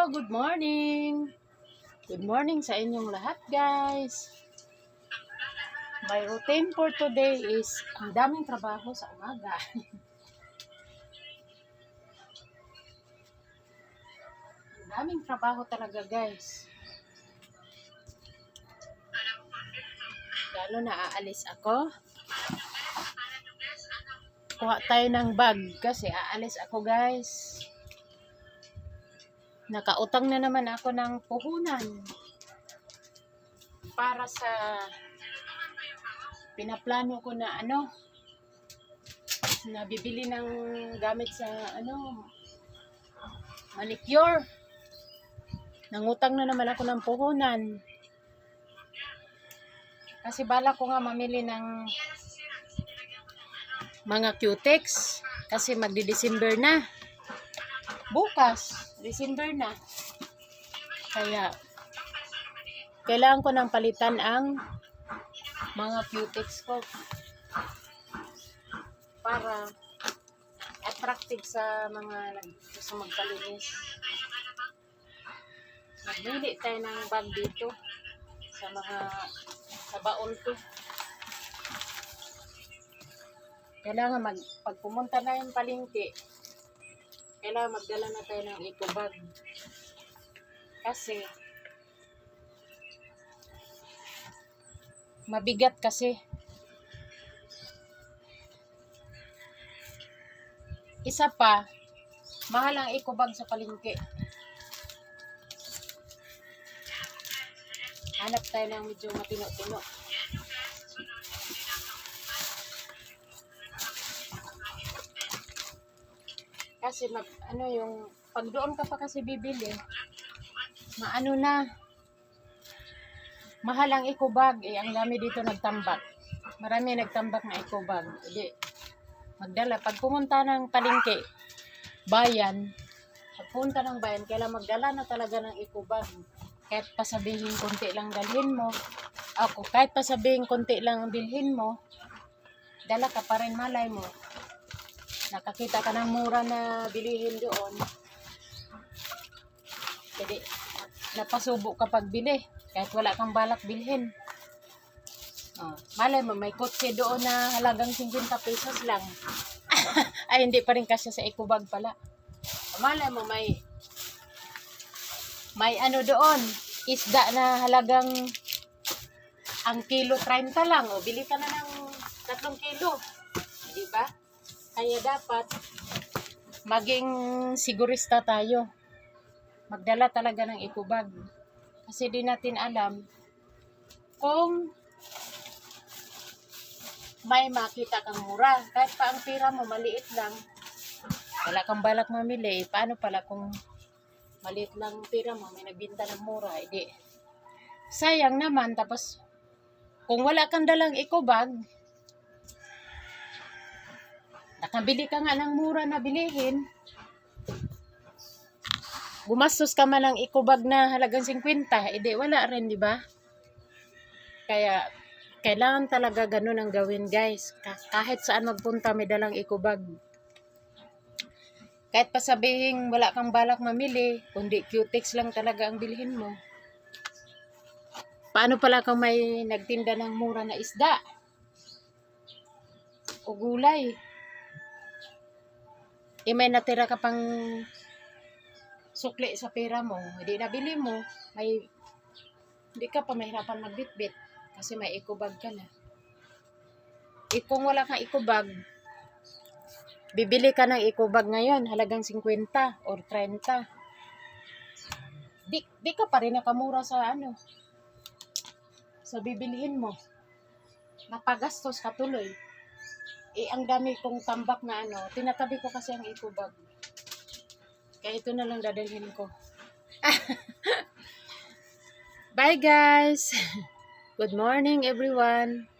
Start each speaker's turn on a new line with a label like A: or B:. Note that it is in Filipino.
A: Hello, good morning. Good morning sa inyong lahat, guys. My routine for today is ang daming trabaho sa umaga. ang daming trabaho talaga, guys. Lalo na aalis ako. Kuha tayo ng bag kasi aalis ako, guys. Nakautang na naman ako ng puhunan para sa pinaplano ko na ano na bibili ng gamit sa ano manicure. Nangutang na naman ako ng puhunan. Kasi bala ko nga mamili ng mga cutex kasi magdi-December na. Bukas, December na. Kaya kailangan ko nang palitan ang mga cutex ko para attractive sa mga gusto magpalinis. Magbili tayo ng bag dito sa mga sa baon ko. Kailangan mag, pag pumunta na yung palengke, kailangan magdala na tayo ng eco bag. Kasi, mabigat kasi. Isa pa, mahal ang eco bag sa palengke. Hanap tayo ng medyo matino-tino. Kasi mag, ano yung, pag doon ka pa kasi bibili, maano na, mahal ang eco bag, eh, ang dami dito nagtambak. Marami nagtambak na eco bag. Hindi, magdala. Pag pumunta ng palengke, bayan, pag pumunta ng bayan, kailangan magdala na talaga ng eco bag. Kahit pasabihin konti lang dalhin mo, ako, kahit pasabihin konti lang ang bilhin mo, dala ka pa rin malay mo. Nakakita ka ng mura na bilihin doon. Jadi, napasubo ka pagbili. Kahit wala kang balak bilhin. Oh, malay mo, may kotse doon na halagang 50 pesos lang. Ay, hindi pa rin kasya sa eco bag pala. Malay mo, may may ano doon, isda na halagang ang kilo 30 lang. O, bili ka na ng 3 kilo. Di ba? Kaya dapat maging sigurista tayo. Magdala talaga ng eco bag. Kasi di natin alam kung may makita kang mura. Kahit pa ang pira mo maliit lang, wala kang balak mamili. Eh, paano pala kung maliit lang ang pira mo, may nagbinta ng mura, edi sayang naman. Tapos, kung wala kang dalang eco bag, nakabili ka nga ng mura na bilihin, gumastos ka man ng eco bag na halagang 50, edi wala rin, di ba? Kaya, kailangan talaga ganun ang gawin, guys. Ka- kahit saan magpunta, may dalang eco bag. Kahit pa sabihin wala kang balak mamili, kundi cutex lang talaga ang bilhin mo. Paano pala kung may nagtinda ng mura na isda? O gulay? Eh may natira ka pang sukli sa pera mo, hindi nabili mo, may hindi ka pa mahirapan magbitbit kasi may eco bag ka na. Eh kung wala kang eco bag, bibili ka ng eco bag ngayon, halagang 50 or 30. Di, di ka pa rin nakamura sa ano, sa bibilihin mo. Napagastos ka tuloy. Eh, ang dami kong tambak na ano, tinatabi ko kasi ang eco bag. Kaya ito na lang dadalhin ko. Bye guys! Good morning everyone!